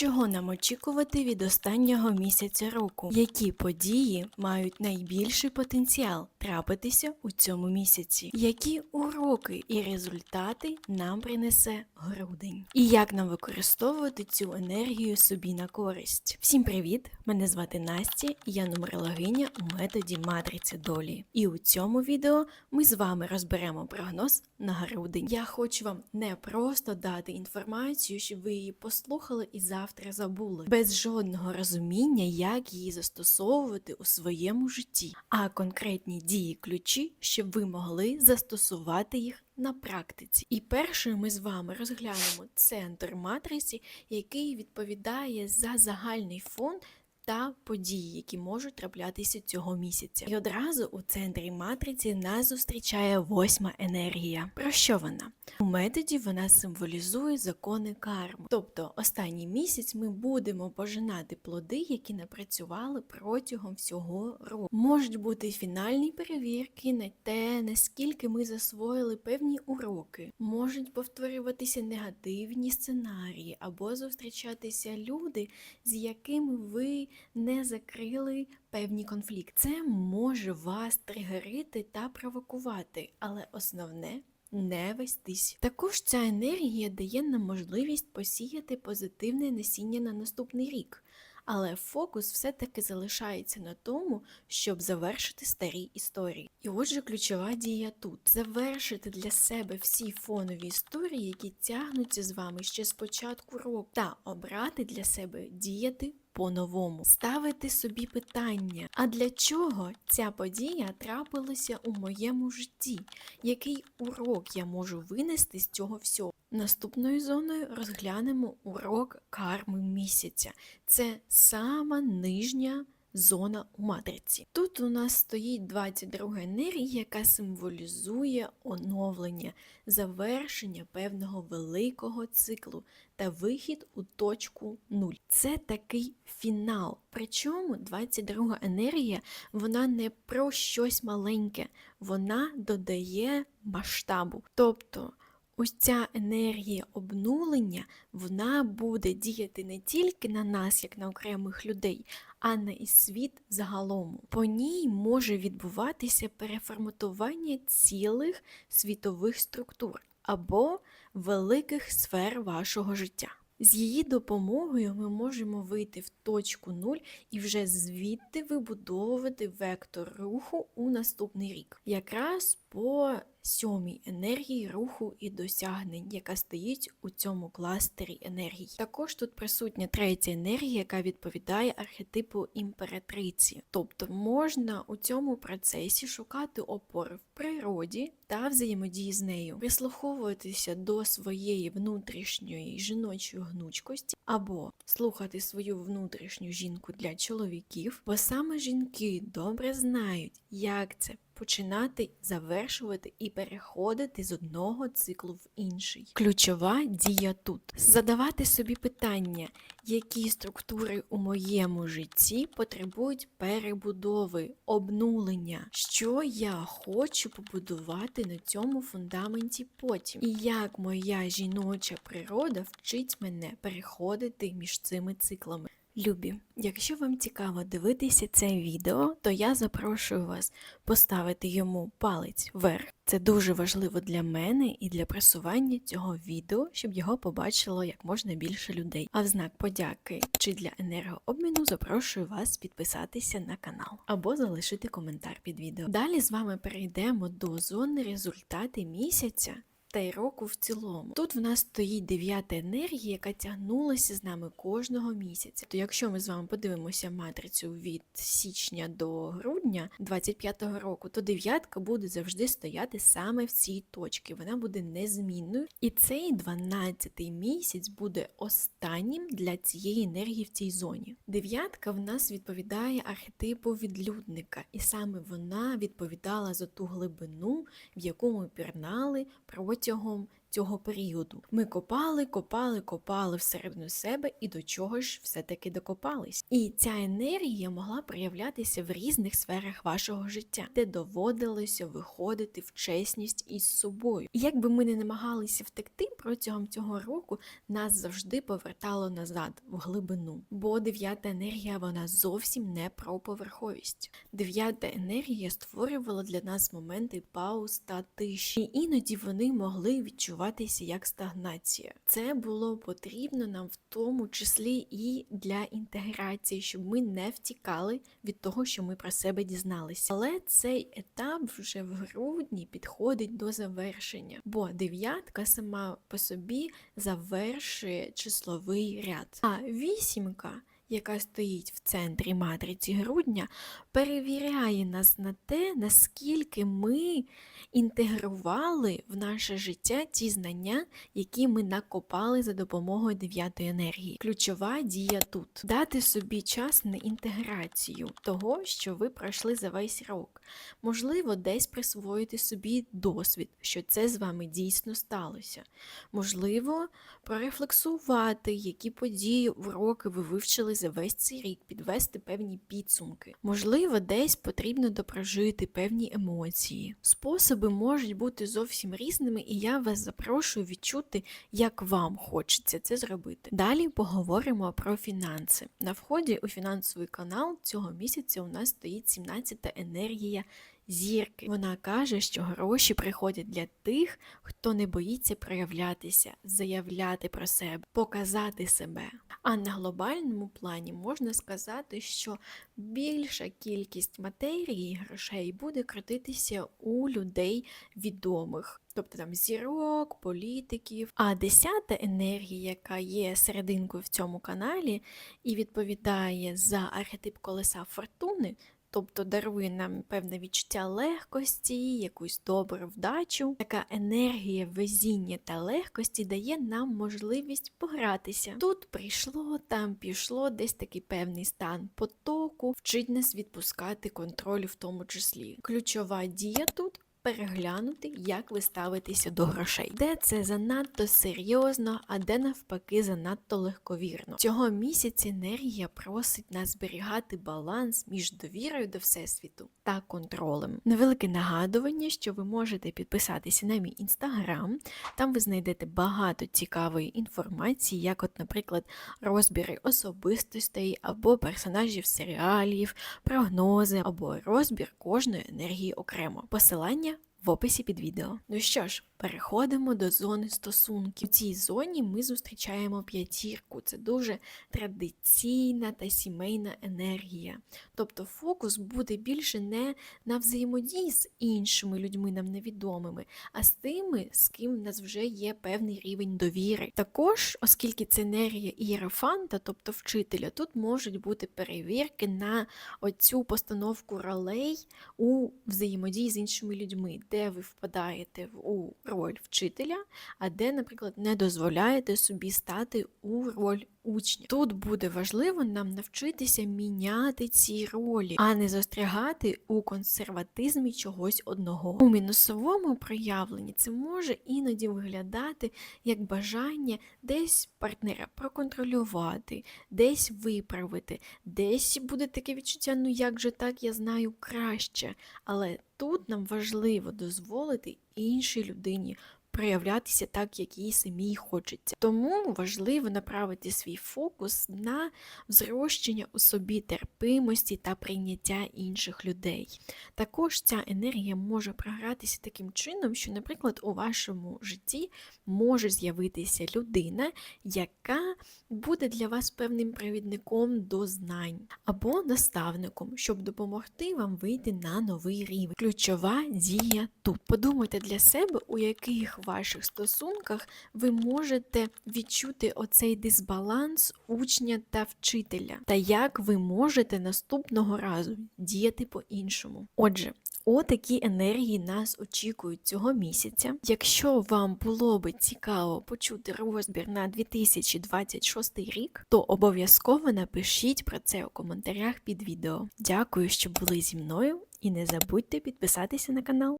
Чого нам очікувати від останнього місяця року? Які події мають найбільший потенціал трапитися у цьому місяці? Які уроки і результати нам принесе грудень? І як нам використовувати цю енергію собі на користь? Всім привіт! Мене звати Настя, і я нумерологиня у методі матриці долі. І у цьому відео ми з вами розберемо прогноз на грудень. Я хочу вам не просто дати інформацію, щоб ви її послухали і завтра забули, без жодного розуміння, як її застосовувати у своєму житті, а конкретні дії ключі, щоб ви могли застосувати їх на практиці. І першою ми з вами розглянемо центр матриці, який відповідає за загальний фон. Та події, які можуть траплятися цього місяця. І одразу у центрі матриці нас зустрічає восьма енергія. Про що вона? У методі вона символізує закони карми. Тобто, останній місяць ми будемо пожинати плоди, які напрацювали протягом всього року. Можуть бути фінальні перевірки на те, наскільки ми засвоїли певні уроки, можуть повторюватися негативні сценарії, або зустрічатися люди, з якими ви не закрили певні конфлікти. Це може вас тригерити та провокувати, але основне не вестись. Також ця енергія дає нам можливість посіяти позитивне насіння на наступний рік. Але фокус все-таки залишається на тому, щоб завершити старі історії. І отже, ключова дія тут завершити для себе всі фонові історії, які тягнуться з вами ще з початку року, та обрати для себе діяти по-новому, ставити собі питання: а для чого ця подія трапилася у моєму житті? Який урок я можу винести з цього всього? Наступною зоною розглянемо урок карми місяця. Це сама нижня зона у матриці. Тут у нас стоїть 22 енергія, яка символізує оновлення, завершення певного великого циклу та вихід у точку 0. Це такий фінал. Причому 22 енергія вона не про щось маленьке, вона додає масштабу. Тобто Ось ця енергія обнулення, вона буде діяти не тільки на нас, як на окремих людей, а на і світ загалом. По ній може відбуватися переформатування цілих світових структур або великих сфер вашого життя. З її допомогою ми можемо вийти в точку 0 і вже звідти вибудовувати вектор руху у наступний рік. Якраз по сьомій енергії руху і досягнень, яка стоїть у цьому кластері енергії. Також тут присутня третя енергія, яка відповідає архетипу імператриці. Тобто можна у цьому процесі шукати опори в природі та взаємодії з нею, прислуховуватися до своєї внутрішньої жіночої гнучкості, або слухати свою внутрішню жінку для чоловіків, бо саме жінки добре знають, як це починати, завершувати і переходити з одного циклу в інший. Ключова дія тут задавати собі питання, які структури у моєму житті потребують перебудови, обнулення, що я хочу побудувати на цьому фундаменті потім, і як моя жіноча природа вчить мене переходити між цими циклами. Любі, якщо вам цікаво дивитися це відео, то я запрошую вас поставити йому палець вверх. Це дуже важливо для мене і для просування цього відео, щоб його побачило як можна більше людей. А в знак подяки чи для енергообміну запрошую вас підписатися на канал або залишити коментар під відео. Далі з вами перейдемо до зони результати місяця та й року в цілому. Тут в нас стоїть дев'ята енергія, яка тягнулася з нами кожного місяця. То якщо ми з вами подивимося матрицю від січня до грудня 25-го року, то дев'ятка буде завжди стояти саме в цій точці. Вона буде незмінною. І цей 12-й місяць буде останнім для цієї енергії в цій зоні. Дев'ятка в нас відповідає архетипу відлюдника, і саме вона відповідала за ту глибину, в яку ми пірнали протягом your home. Цього періоду. Ми копали, копали, копали всередину себе і до чого ж все-таки докопались. І ця енергія могла проявлятися в різних сферах вашого життя, де доводилося виходити в чесність із собою. І як ми не намагалися втекти протягом цього року, нас завжди повертало назад в глибину. Бо дев'ята енергія вона зовсім не про поверховість. Дев'ята енергія створювала для нас моменти пауз та тиші, і іноді вони могли відчуватися як стагнація. Це було потрібно нам в тому числі і для інтеграції, щоб ми не втікали від того, що ми про себе дізналися. Але цей етап вже в грудні підходить до завершення, бо дев'ятка сама по собі завершує числовий ряд. А вісімка, яка стоїть в центрі матриці грудня, перевіряє нас на те, наскільки ми інтегрували в наше життя ті знання, які ми накопали за допомогою дев'ятої енергії. Ключова дія тут дати собі час на інтеграцію того, що ви пройшли за весь рок. Можливо, десь присвоїти собі досвід, що це з вами дійсно сталося. Можливо, прорефлексувати, які події, уроки ви вивчили за весь цей рік, підвести певні підсумки. Можливо, десь потрібно допрожити певні емоції. Способи можуть бути зовсім різними, і я вас запрошую відчути, як вам хочеться це зробити. Далі поговоримо про фінанси. На вході у фінансовий канал цього місяця у нас стоїть 17-та енергія зірки. Вона каже, що гроші приходять для тих, хто не боїться проявлятися, заявляти про себе, показати себе. А на глобальному плані можна сказати, що більша кількість матерії грошей буде крутитися у людей відомих. Тобто там зірок, політиків. А десята енергія, яка є серединкою в цьому каналі і відповідає за архетип колеса фортуни, тобто дарує нам певне відчуття легкості, якусь добру вдачу. Така енергія везіння та легкості дає нам можливість погратися. Тут прийшло, там пішло, десь такий певний стан потоку, вчить нас відпускати контроль в тому числі. Ключова дія тут. Переглянути, як ви ставитеся до грошей, де це занадто серйозно, а де навпаки занадто легковірно. Цього місяця енергія просить нас зберігати баланс між довірою до всесвіту та контролем. Невелике нагадування, що ви можете підписатися на мій інстаграм, там ви знайдете багато цікавої інформації, як, от, наприклад, розбіри особистостей або персонажів серіалів, прогнози або розбір кожної енергії окремо. Посилання в описі під відео. Ну що ж, переходимо до зони стосунків. У цій зоні ми зустрічаємо п'ятірку. Це дуже традиційна та сімейна енергія. Тобто фокус буде більше не на взаємодії з іншими людьми, нам невідомими, а з тими, з ким в нас вже є певний рівень довіри. Також, оскільки це енергія ієрофанта, тобто вчителя, тут можуть бути перевірки на оцю постановку ролей у взаємодії з іншими людьми, де ви впадаєте у роль вчителя, а де, наприклад, не дозволяєте собі стати у роль учня. Тут буде важливо нам навчитися міняти ці ролі, а не застрягати у консерватизмі чогось одного. У мінусовому проявленні це може іноді виглядати як бажання десь партнера проконтролювати, десь виправити, десь буде таке відчуття, ну як же так, я знаю краще. Але тут нам важливо дозволити іншій людині проявлятися так, як їй самій хочеться. Тому важливо направити свій фокус на зрощення у собі терпимості та прийняття інших людей. Також ця енергія може програтися таким чином, що, наприклад, у вашому житті може з'явитися людина, яка буде для вас певним провідником до знань або наставником, щоб допомогти вам вийти на новий рівень. Ключова дія тут. Подумайте для себе, у яких ваших стосунках ви можете відчути оцей дисбаланс учня та вчителя, та як ви можете наступного разу діяти по-іншому. Отже, Отакі енергії нас очікують цього місяця. Якщо вам було би цікаво почути розбір на 2026 рік, то обов'язково напишіть про це у коментарях під відео. Дякую, що були зі мною, і не забудьте підписатися на канал.